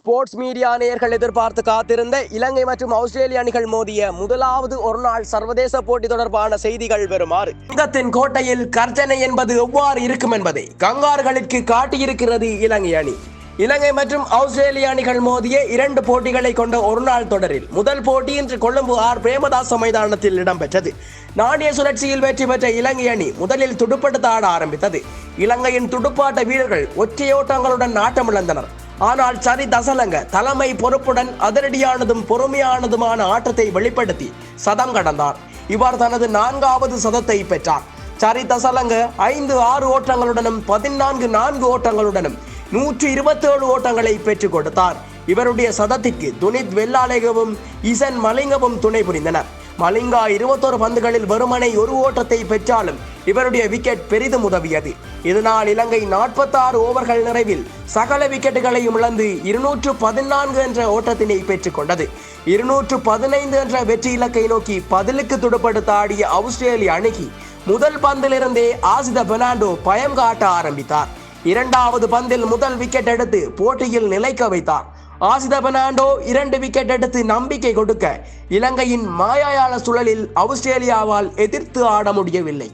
Sports media நேயர்கள் எதிர்பார்த்து காத்திருந்த இலங்கை மற்றும் ஆஸ்திரேலிய அணிகள் மோதிய முதலாவது ஒருநாள் சர்வதேச போட்டி தொடர்பான செய்திகள் வருமாறு தங்கத்தின் கோட்டையில் கர்ஜனை என்பது எவ்வாறு இருக்கும் என்பதை கங்கார்களுக்கு காட்டியிருக்கிறது இலங்கை அணி. இலங்கை மற்றும் ஆஸ்திரேலிய அணிகள் மோதிய இரண்டு போட்டிகளை கொண்ட ஒருநாள் தொடரில் முதல் போட்டி இன்று கொழும்பு ஆர். பிரேமதாச மைதானத்தில் இடம்பெற்றது. நாணய சுழற்சியில் வெற்றி பெற்ற இலங்கை அணி முதலில் துடுப்படுத்த ஆட ஆரம்பித்தது. இலங்கையின் துடுப்பாட்ட வீரர்கள் ஒற்றையோட்டங்களுடன் நாட்டமிழந்தனர் ஆனால் சரி தசலங்க. தலைமை பொறுப்புடன் அதிரடியானதும் பொறுமையானதுமான ஆட்டத்தை வெளிப்படுத்தி சதம் கடந்தார். இவர் தனது நான்காவது சதத்தை பெற்றார். சரி தசலங்க ஐந்து ஆறு ஓட்டங்களுடனும் பதினான்கு நான்கு ஓட்டங்களுடனும் நூற்றி இருபத்தேழு ஓட்டங்களை பெற்றுக் கொடுத்தார். இவருடைய சதத்திற்கு துனித் வெள்ளாலேகவும் இசன் மலிங்கவும் துணை புரிந்தனர். மலிங்கா இருபத்தோரு பந்துகளில் வெறுமனை ஒரு ஓட்டத்தை பெற்றாலும் இவருடைய விக்கெட் பெரிதும் உதவியது. இதனால் இலங்கை நாற்பத்தாறு ஓவர்கள் நிறைவில் சகல விக்கெட்டுகளையும் இழந்து இருநூற்று பதினான்கு என்ற ஓட்டத்தினை பெற்றுக் கொண்டது. இருநூற்று பதினைந்து என்ற வெற்றி இலக்கை நோக்கி பதிலுக்கு துடுப்படுத்த ஆடிய ஆஸ்திரேலிய அணிக்கு முதல் பந்திலிருந்தே ஆசித பெர்னாண்டோ பயம் காட்ட ஆரம்பித்தார். இரண்டாவது பந்தில் முதல் விக்கெட் எடுத்து போட்டியில் நிலைக்க வைத்தார். ஆசித பெர்னாண்டோ இரண்டு விக்கெட் எடுத்து நம்பிக்கை கொடுக்க இலங்கையின் மாயாள சுழலில் ஆஸ்திரேலியாவால் எதிர்த்து ஆட முடியவில்லை.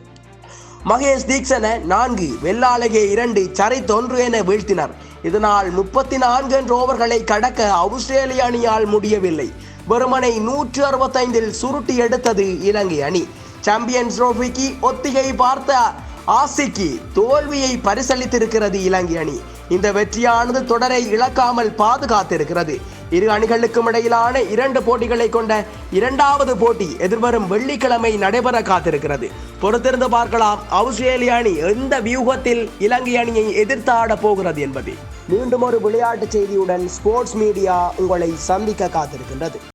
மகேஷ் தீக்ஷனை நான்கு வெள்ளாலகே இரண்டு சரை தொன்று என வீழ்த்தினர். இதனால் முப்பத்தி நான்கு என்ற ஓவர்களை கடக்க ஆஸ்திரேலிய அணியால் முடியவில்லை. வெறுமனை நூற்று அறுபத்தைந்தில் சுருட்டி எடுத்தது இலங்கை அணி. சாம்பியன்ஸ் ட்ரோஃபிக்கு ஒத்திகை பார்த்த ஆசிக்கு தோல்வியை பரிசளித்திருக்கிறது இலங்கை அணி. இந்த வெற்றியானது தொடரை இழக்காமல் பாதுகாத்திருக்கிறது. இரு அணிகளுக்கும் இடையிலான இரண்டு போட்டிகளை கொண்ட இரண்டாவது போட்டி எதிர்வரும் வெள்ளிக்கிழமை நடைபெற காத்திருக்கிறது. பொறுத்திருந்து பார்க்கலாம் ஆஸ்திரேலிய அணி எந்த வியூகத்தில் இலங்கை அணியை எதிர்த்தாட போகிறது என்பது. மீண்டும் ஒரு விளையாட்டு செய்தியுடன் ஸ்போர்ட்ஸ் மீடியா உங்களை சந்திக்க காத்திருக்கின்றது.